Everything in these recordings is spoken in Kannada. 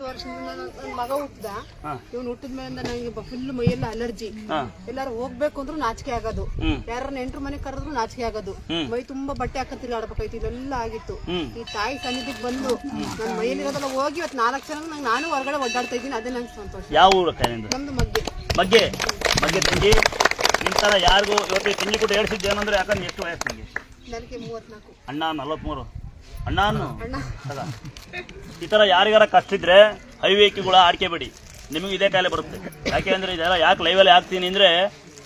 ಹತ್ತು ವರ್ಷದಿಂದ ನನ್ನ ಮಗ ಹುಟ್ಟದ. ಇವ್ನು ಹುಟ್ಟಿದ ಮೇಲಿಂದ ನನಗೆ ಫುಲ್ ಮೈಯೆಲ್ಲ ಅಲರ್ಜಿ ಎಲ್ಲಾರು ಹೋಗ್ಬೇಕು ಅಂದ್ರೂ ನಾಚಿಕೆ ಆಗೋದು. ಯಾರ ನೆಂಟ್ರು ಮನೆ ಕರೆದ್ರು ನಾಚಿಕೆ ಆಗೋದು. ಮೈ ತುಂಬಾ ಬಟ್ಟೆ ಹಾಕಿ ತಿರುಗಾಡ್ಬೇಕಾಯ್ತು ಇದೆಲ್ಲ ಆಗಿತ್ತು. ಈ ತಾಯಿ ಸನ್ನಿಧಿಗೆ ಬಂದು ನನ್ನ ಮೈಯಲ್ಲಿರೋದೆಲ್ಲ ಹೋಗಿ ಇವತ್ತು ನಾಲ್ಕು ಜನ ನಂಗೆ ನಾನು ಹೊರಗಡೆ ಒಡ್ಡಾಡ್ತಾ ಇದ್ದೀನಿ ಅದೇ ನಂಗೆ ಸಂತೋಷ. ಯಾವ ಊರು ನಮ್ದು ಮಗ್ಗೆ. ಬಗ್ಗೆ ಬಗ್ಗೆ ತಂಗಿ? ನಿಮ್ಮ ಥರ ಯಾರಿಗೂ ಇವತ್ತು ತಂಗಿ ಕೂಡ ಹೇಳ್ಸಿದ್ದೇನಂದ್ರೆ ಯಾಕಂದ್ರೆ ಎಷ್ಟು ವಯಸ್ಸು ನಿಮಗೆ ನನಗೆ ಮೂವತ್ನಾಲ್ಕು. ಅಣ್ಣ ನಲವತ್ಮೂರು. ಅಣ್ಣ ಅನ್ನು ಅಣ್ಣ. ಅದ ಈ ಥರ ಯಾರಿಗಾರ ಕಷ್ಟ ಇದ್ರೆ ಹೈವೇಕಿಗಳ ಆಡ್ಕೆ ಬಿಡಿ. ನಿಮಗೆ ಇದೇ ಕಾಯಿಲೆ ಬರುತ್ತೆ. ಯಾಕೆ ಅಂದ್ರೆ ಇದೆಲ್ಲ ಯಾಕೆ ಲೈವಲ್ಲಿ ಹಾಕ್ತೀನಿ ಅಂದ್ರೆ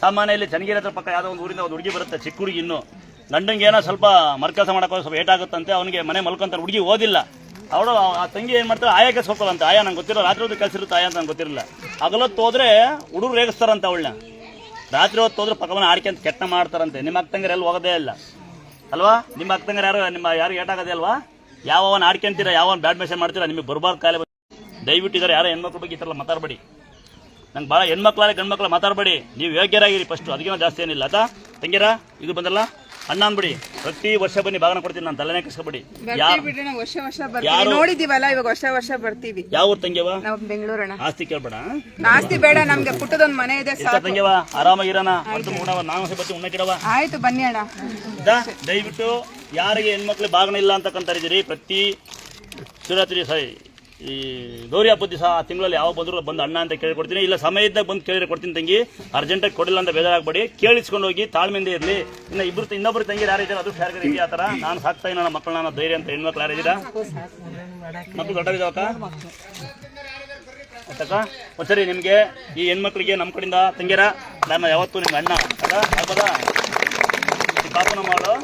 ಸಾಮಾನ್ಯ ಇಲ್ಲಿ ಚನ್ನಗಿರಿ ಹತ್ರ ಪಕ್ಕ ಯಾವುದೋ ಒಂದು ಊರಿಂದ ಒಂದು ಹುಡುಗಿ ಬರುತ್ತೆ ಚಿಕ್ಕ ಹುಡುಗಿ ಇನ್ನು. ಗಂಡಂಗೆ ಏನೋ ಸ್ವಲ್ಪ ಮರ್ಕೆಲ್ಸ ಮಾಡಕ್ಕೆ ಸ್ವಲ್ಪ ಏಟ್ ಆಗುತ್ತಂತೆ ಅವನಿಗೆ ಮನೆ ಮಲ್ಕೊಂತಾರೆ ಹುಡುಗಿ ಓದಿಲ್ಲ. ಅವಳು ಆ ತಂಗಿ ಏನು ಮಾಡ್ತಾರೆ ಆಯಾಕೆ ಸೋಕೋದಂತ ಆಯಾ ನಂಗೆ ಗೊತ್ತಿರೋ ರಾತ್ರಿ ಹೊತ್ತು ಕೆಲಸ ಇರುತ್ತೆ ಆಯಾ ಅಂತ ನಂಗೆ ಗೊತ್ತಿರಲಿಲ್ಲ. ಹಗಲೊತ್ತು ಹೋದ್ರೆ ಹುಡುಗರು ರೇಗಿಸ್ತಾರಂತ ಅವಳನ್ನ. ರಾತ್ರಿ ಹೊತ್ತು ಹೋದ್ರೆ ಪಕ್ಕವನ್ನ ಆಡ್ಕೆ ಅಂತ ಕೆಟ್ಟ ಮಾಡ್ತಾರಂತೆ. ನಿಮ್ಮ ತಂಗಿರ ಎಲ್ಲಿ ಹೋಗೋದೇ ಇಲ್ಲ. ಅಲ್ವಾ? ನಿಮ್ಮ ಅಕ್ಕಂಗರು ಯಾರು? ನಿಮ್ಮ ಯಾರು ಏಟಾಗದೆ ಅಲ್ವಾ? ಯಾವನ್ ಆಡ್ಕೊಂತೀರಾ ಯಾವ ಬ್ಯಾಡ್ ಮೆಸೇಜ್ ಮಾಡ್ತೀರಾ? ನಿಮಗೆ ಬರಬಾರ್ದು ಕಾಲೇ. ದಯವಿಟ್ಟು ಇದಾರೆ ಯಾರೋ ಹೆಣ್ಮಕ್ಳ ಬಗ್ಗೆ ಈ ಮಾತಾಡಬೇಡಿ. ನಂಗೆ ಭಾಳ ಹೆಣ್ಮಕ್ಳಾರೆ ಗಂಡ್ಮಕ್ಳ ಮಾತಾಡಬೇಡಿ. ನೀವು ಯೋಗ್ಯರಾಗಿರಿ ಫಸ್ಟು ಅದಕ್ಕಿಂತ ಜಾಸ್ತಿ ಏನಿಲ್ಲ. ಆಯ್ತಾ? ತಂಗಿರಾ ಇದು ಬಂದಲ್ಲ? ಅಣ್ಣ ಬಿಡಿ ಪ್ರತಿ ವರ್ಷ ಬನ್ನಿ ಬಾಗನ ಕೊಡ್ತೀನಿ ನಾನು ತಲೆನೇ ಕಸ್ಕೊಬಿಡಿ ವರ್ಷ ವರ್ಷ ಬರ್ತೀವಿ. ನೋಡಿದೀವಲ್ಲ ಇವಾಗ ವರ್ಷ ವರ್ಷ ಬರ್ತೀವಿ. ಯಾವ ಊರ ತಂಗ್ಯವ ನಾವು ಬೆಂಗಳೂರಣ್ಣ ಆಸ್ತಿ ಕೇಳ್ಬೇಡ ಆಸ್ತಿ ಬೇಡ ನಮ್ಗೆ ಪುಟ್ಟದೊಂದು ಮನೆ ಇದೆ ತಂಗ್ಯವ ಆರಾಮಾಗಿರೋಣ ಉಣ್ಣವ ನಾನು ಬತ್ತಿ ಉಣ್ಣಕ್ಕಿಡವ ಆಯ್ತು ಬನ್ನಿ ಅಣ್ಣ. ದಯವಿಟ್ಟು ಯಾರಿಗೆ ಹೆಣ್ಮಕ್ಳು ಬಾಗನ ಇಲ್ಲ ಅಂತ ಕಂತಾರಿದ್ದೀರಿ ಪ್ರತಿ ಶಿವರಾತ್ರಿ ಸಾರಿ ಈ ಗೌರಿ ಹಬ್ಬದ ದಿವಸ ಆ ತಿಂಗಳಲ್ಲಿ ಯಾವ ಬಂದರೂ ಬಂದು ಅಣ್ಣ ಅಂತ ಕೇಳಿ ಕೊಡ್ತೀನಿ ಇಲ್ಲ, ಸಮಯ ಇದ್ದಾಗ ಬಂದು ಕೇಳಿದ್ರೆ ಕೊಡ್ತೀನಿ ತಂಗಿ. ಅರ್ಜೆಂಟಾಗಿ ಕೊಡಿಲ್ಲ ಅಂತ ಬೇಜಾರಾಗಬೇಡಿ ಕೇಳಿಸ್ಕೊಂಡು ಹೋಗಿ, ತಾಳ್ಮೆಯಿಂದ ಇರಲಿ. ಇನ್ನು ಇಬ್ಬರು ಇನ್ನೊಬ್ರು ತಂಗಿ ಯಾರು ಇದ್ದಾರೆ ಅದು ಶಾರ್ಗರ್ ಇದೆಯಾ ಆ ಥರ. ನಾನು ಸಾಕ್ತಾ ನನ್ನ ಮಕ್ಕಳನ್ನ ನಾನು ಧೈರ್ಯ ಅಂತ ಹೆಣ್ಮಕ್ಳು ಯಾರು ಇದ್ದೀರಾ? ಮಕ್ಕಳು ದೊಡ್ಡವಿದಾವಕ್ಕ ಆಯ್ತಕ್ಕ ಒಂದ್ಸರಿ ನಿಮಗೆ ಈ ಹೆಣ್ಮಕ್ಳಿಗೆ ನಮ್ಮ ಕಡೆಯಿಂದ ತಂಗಿರ ನಾನು ಯಾವತ್ತೂ ನಿಮ್ಮ ಅಣ್ಣ ಅದ ಹಬ್ಬದ ಪಾಪನ ಮಾಡು.